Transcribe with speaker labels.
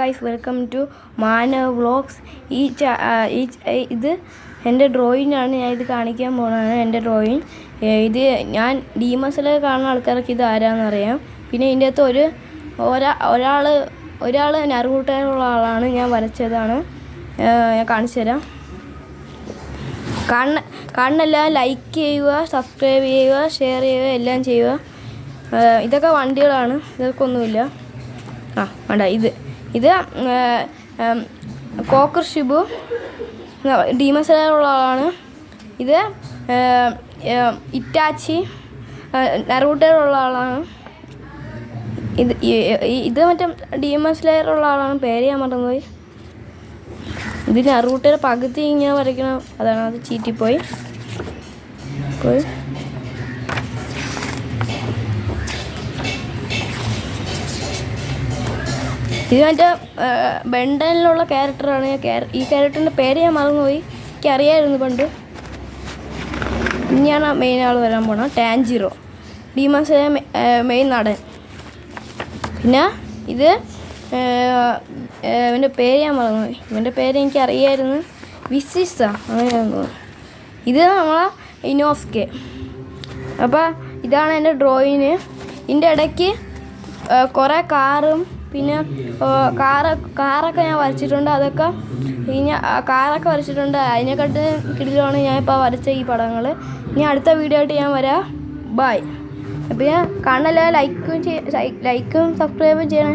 Speaker 1: Guys welcome to Manav vlogs ഈ ഈ ഇത് എന്റെ ഡ്രോയിങ് ആണ്. ഞാൻ ഇത് കാണിക്കാൻ പോകുന്നതാണ് എന്റെ ഡ്രോയിങ് ഇത് ഞാൻ ഡീമസിലെ കാണുന്ന ആൾക്കാർക്ക് ഇത് ആരാന്നറിയാം പിന്നെ ഇതിന്റെ അകത്ത് ഒരു ഒരാ ഒരാൾ ഒരാൾ നറുകൂട്ടാനുള്ള ആളാണ് ഞാൻ വരച്ചതാണ്. ഞാൻ കാണിച്ചു തരാം. കാണുന്ന കാണുന്നെല്ലാം ലൈക്ക് ചെയ്യുക സബ്സ്ക്രൈബ് ചെയ്യുക ഷെയർ ചെയ്യുക എല്ലാം ചെയ്യുക. ഇതൊക്കെ വണ്ടികളാണ്. ഇതൊക്കെ ഒന്നുമില്ല. ആ വേണ്ട ഇത്. ഇത് കോക്കർ ഷിബു ഡീമസിലുള്ള ആളാണ്. ഇത് ഇറ്റാച്ചി നറൂട്ടയിലുള്ള ആളാണ്. ഇത് ഇത് മറ്റേ ഡീമസ് ലെയറുള്ള ആളാണ്. പേര് ഞാൻ മറന്നുപോയി. ഇതിന് നറൂട്ടയുടെ പകുതി ഇങ്ങനെ വരയ്ക്കണം. അതാണ് അത് ചീറ്റിപ്പോയി. പോയി. ഇത് മറ്റേ ബെണ്ടനിലുള്ള ക്യാരക്ടറാണ് ഞാൻ ഈ ക്യാരക്ടറിന്റെ പേര് ഞാൻ മറന്നുപോയി. എനിക്ക് അറിയായിരുന്നു പണ്ട്. ഇനിയാണ് മെയിൻ ആൾ വരാൻ പോണത്. ടാൻജിറോ. ഡീമാസിലെ മെയിൻ നടൻ. പിന്നെ ഇത് ഇവന്റെ പേര് ഞാൻ മറന്നുപോയി. ഇവന്റെ പേര് എനിക്ക് അറിയായിരുന്നു വിസിസ അങ്ങനെയാണെന്ന് ഇത് നമ്മളെ ഇനോസ്കെ അപ്പോൾ ഇതാണ് എന്റെ ഡ്രോയിങ് ഇതിന്റെ ഇടയ്ക്ക് കുറേ കാറും പിന്നെ കാറ് കാറൊക്കെ ഞാൻ വരച്ചിട്ടുണ്ട്. അതൊക്കെ ഞാൻ കാറൊക്കെ വരച്ചിട്ടുണ്ട്. അതിനെക്കാട്ട് കിടിലാണ് ഞാൻ ഇപ്പോൾ വരച്ച ഈ പടങ്ങൾ ഇനി അടുത്ത വീഡിയോ ആയിട്ട് ഞാൻ വരാം. ബായ് പിന്നെ കാണല ലൈക്കും ലൈക്കും സബ്സ്ക്രൈബും ചെയ്യണേ.